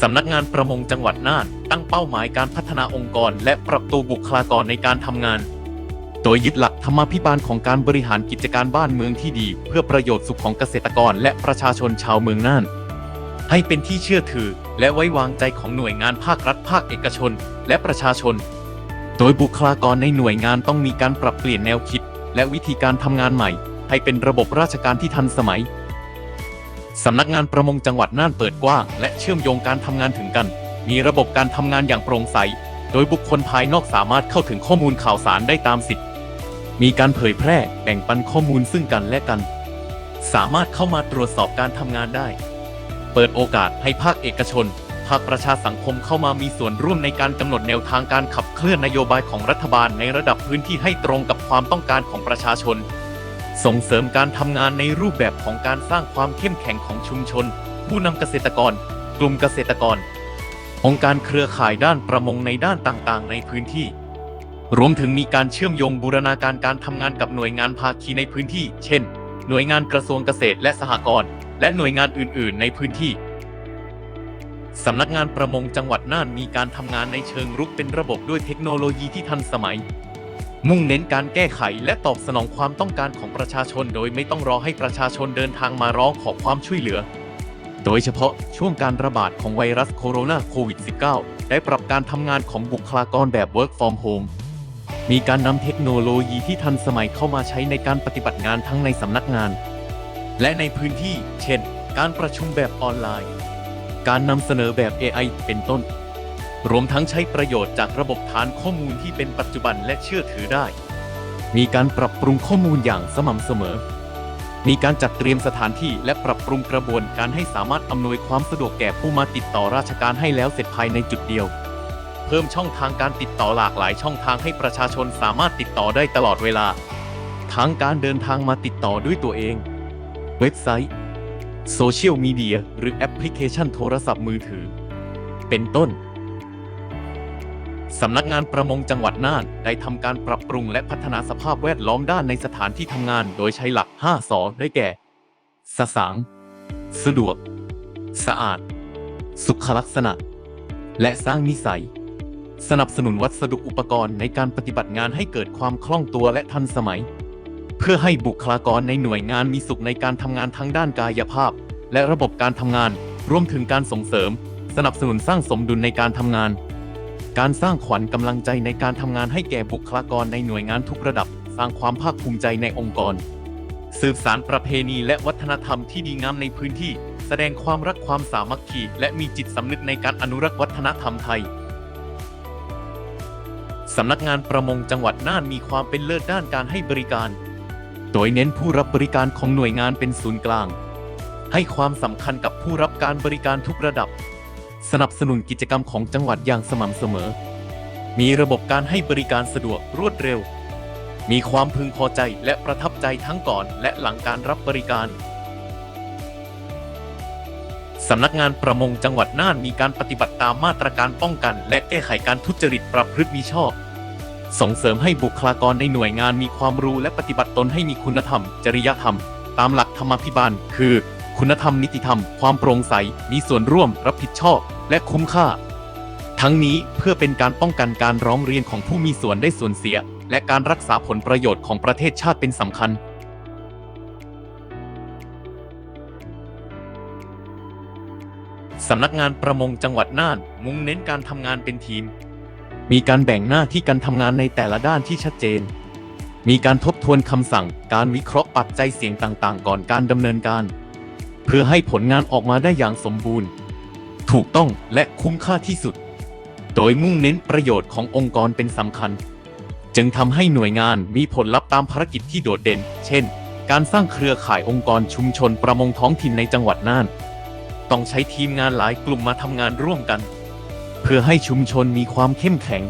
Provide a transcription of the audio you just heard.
สำนักงานประมงจังหวัดน่านตั้งเป้าหมายการพัฒนาองค์กร และปรับตัวบุคลากรในการทำงาน โดยยึดหลักธรรมาภิบาลของการบริหารกิจการบ้านเมืองที่ดี เพื่อประโยชน์สุขของเกษตรกรและประชาชนชาวเมืองน่าน ให้เป็นที่เชื่อถือ และไว้วางใจของหน่วยงานภาครัฐภาคเอกชน และประชาชน โดยบุคลากรในหน่วยงานต้องมีการปรับเปลี่ยนแนวคิด และวิธีการทำงานใหม่ ให้เป็นระบบราชการที่ทันสมัย สำนักงานประมงจังหวัดน่านเปิดกว้างและเชื่อมโยงการทำงานถึงกัน มีระบบการทำงานอย่างโปร่งใส โดยบุคคลภายนอกสามารถเข้าถึงข้อมูลข่าวสารได้ตามสิทธิ์ มีการเผยแพร่แบ่งปันข้อมูลซึ่งกันและกัน สามารถเข้ามาตรวจสอบการทำงานได้ เปิดโอกาสให้ภาคเอกชน ภาคประชาสังคมเข้ามามีส่วนร่วมในการกำหนดแนวทางการขับเคลื่อนนโยบายของรัฐบาลในระดับพื้นที่ให้ตรงกับความต้องการของประชาชน ส่งเสริมการทำงานในรูปแบบของการสร้างความเข้มแข็งของชุมชน ผู้นำเกษตรกร กลุ่มเกษตรกร องค์การเครือข่ายด้านประมงในด้านต่างๆ ในพื้นที่ รวมถึงมีการเชื่อมโยงบูรณาการการทำงานกับหน่วยงานภาคีในพื้นที่ เช่น หน่วยงานกระทรวงเกษตรและสหกรณ์และหน่วยงานอื่น ๆ ในพื้นที่สำนักงานประมงจังหวัดน่านมีการทำงานในเชิงรุกเป็นระบบด้วยเทคโนโลยีที่ทันสมัย มุ่งเน้นการแก้ไขและตอบสนองความต้องการของประชาชน โดยไม่ต้องรอให้ประชาชนเดินทางมาร้องขอความช่วยเหลือ โดยเฉพาะช่วงการระบาดของไวรัสโคโรนาโควิด -19 ได้ปรับการทำงานของบุคลากรแบบ work from home มีการนำเทคโนโลยีที่ทันสมัยเข้ามาใช้ในการปฏิบัติงานทั้งในสำนักงาน และในพื้นที่ เช่น การประชุมแบบออนไลน์ การนำเสนอแบบ AI เป็นต้น รวมทั้งใช้ประโยชน์จากระบบฐานข้อมูลที่เป็นปัจจุบันและเชื่อถือได้ มีการปรับปรุงข้อมูลอย่างสม่ำเสมอ มีการจัดเตรียมสถานที่และปรับปรุงกระบวนการให้สามารถอำนวยความสะดวกแก่ผู้มาติดต่อราชการให้แล้วเสร็จภายในจุดเดียว เพิ่มช่องทางการติดต่อหลากหลายช่องทางให้ประชาชนสามารถติดต่อได้ตลอดเวลา ทั้งการเดินทางมาติดต่อด้วยตัวเอง เว็บไซต์โซเชียลมีเดียหรือแอปพลิเคชันโทรศัพท์มือถือ เป็นต้น สำนักงานประมงจังหวัดน่านได้ทำการปรับปรุงและพัฒนาสภาพแวดล้อมด้านในสถานที่ทำงานโดยใช้หลัก 5 สอได้แก่ สสาง สะดวก สะอาด สุขลักษณะ และสร้างนิสัย สนับสนุนวัสดุอุปกรณ์ในการปฏิบัติงานให้เกิดความคล่องตัวและทันสมัย เพื่อให้บุคลากรในหน่วยงานมีสุขในการทำงานทั้งด้านกายภาพ และระบบการทำงาน รวมถึงการส่งเสริม สนับสนุนสร้างสมดุลในการทำงาน การสร้างขวัญกำลังใจในการทำงานให้แก่บุคลากรในหน่วยงานทุกระดับ สร้างความภาคภูมิใจในองค์กร สืบสารประเพณีและวัฒนธรรมที่ดีงามในพื้นที่ แสดงความรักความสามัคคี และมีจิตสำนึกในการอนุรักษ์วัฒนธรรมไทยสำนักงานประมงจังหวัดน่านมีความเป็นเลิศด้านการให้บริการ โดยเน้นผู้รับบริการของหน่วยงานเป็นศูนย์กลาง ให้ความสำคัญกับผู้รับการบริการทุกระดับ สนับสนุนกิจกรรมของจังหวัดอย่างสม่ำเสมอ มีระบบการให้บริการสะดวกรวดเร็ว มีความพึงพอใจและประทับใจทั้งก่อนและหลังการรับบริการ สำนักงานประมงจังหวัดน่านมีการปฏิบัติตามมาตรการป้องกัน และแก้ไขการทุจริตประพฤติมิชอบส่งเสริมให้บุคลากรในหน่วยงานมีความรู้และปฏิบัติตนให้มีคุณธรรม จริยธรรม ตามหลักธรรมาภิบาล คือ คุณธรรมนิติธรรม ความโปร่งใส มีส่วนร่วม รับผิดชอบ และคุ้มค่า ทั้งนี้เพื่อเป็นการป้องกันการร้องเรียนของผู้มีส่วนได้ส่วนเสีย และการรักษาผลประโยชน์ของประเทศชาติเป็นสำคัญสำนักงานประมงจังหวัดน่าน มุ่งเน้นการทำงานเป็นทีม มีการแบ่งหน้าที่การทำงานในแต่ละด้านที่ชัดเจน มีการทบทวนคำสั่ง การวิเคราะห์ปัจจัยเสี่ยงต่าง ๆ ก่อนการดำเนินการ เพื่อให้ผลงานออกมาได้อย่างสมบูรณ์ ถูกต้องและคุ้มค่าที่สุด โดยมุ่งเน้นประโยชน์ขององค์กรเป็นสำคัญ จึงทำให้หน่วยงานมีผลลัพธ์ตามภารกิจที่โดดเด่น เช่น การสร้างเครือข่ายองค์กรชุมชนประมงท้องถิ่นในจังหวัดน่าน ต้องใช้ทีมงานหลายกลุ่มมาทำงานร่วมกัน เพื่อให้ชุมชนมีความเข้มแข็ง